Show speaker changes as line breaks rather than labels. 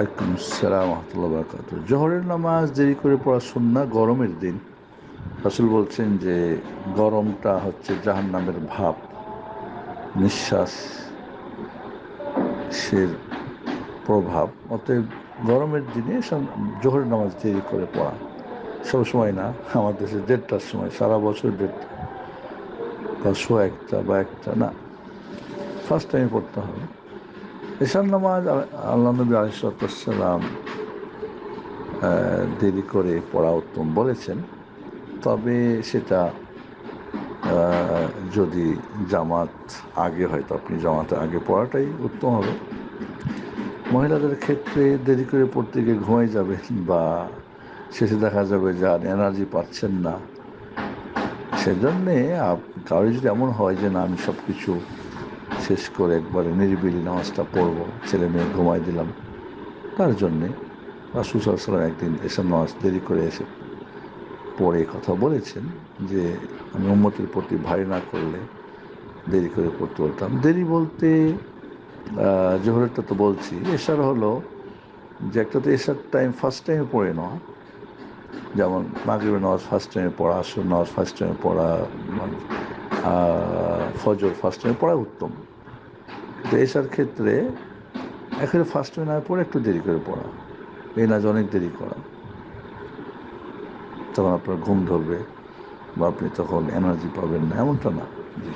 ওয়ালাইকুম আসসালাম রহমতুল্লাহ বরকাত জহরের নামাজ দেরি করে পড়া সুন্না গরমের দিন। রাসুল বলছেন যে গরমটা হচ্ছে জাহান নামের ভাব, নিঃশ্বাস সে প্রভাব। অতএব গরমের দিনে জোহরের নামাজ দেরি করে পড়া সব সময় না, আমার দেশে দেড়টার সময়, সারা বছর দেড়টা বা শো একটা বা একটা না ফার্স্ট টাইমে পড়তে হবে। এশার নামাজ আল্লাহ নবী আলিসাল্লাম দেরি করে পড়া উত্তম বলেছেন। তবে সেটা যদি জামাত আগে হয়, তো আপনি জামাতে আগে পড়াটাই উত্তম হবে। মহিলাদের ক্ষেত্রে দেরি করে পড়তে গিয়ে ঘুমাই যাবেন বা শেষে দেখা যাবে যে আর এনার্জি পাচ্ছেন না। সেজন্যে কারও যদি এমন হয় যে না, আমি সব কিছু শেষ করে একবারে নিরিবিলি নামাজটা পড়ব, ছেলে মেয়ে ঘুমাই দিলাম। তার জন্যে রাসুল সাল্লাম একদিন এসব নামাজ দেরি করে এসে পড়ে কথা বলেছেন যে, আমি উম্মতের প্রতি ভারী না করলে দেরি করে পড়তে বলতাম। দেরি বলতে জোহরেরটা তো বলছি। এশার হলো যে একটা তো এশার টাইম ফার্স্ট টাইমে পড়ে নেওয়া। যেমন মাগরিবের নামাজ ফার্স্ট টাইমে পড়া আসর নামাজ ফার্স্ট টাইমে পড়া ফজর ফার্স্ট টাইমে পড়া উত্তম। তো এসার ক্ষেত্রে এখানে ফার্স্ট টাইম না পড়ে একটু দেরি করে পড়া। এই না যে অনেক দেরি করা। তখন আপনার ঘুম ধরবে বা আপনি তখন এনার্জি পাবেন না, এমনটা না। জি।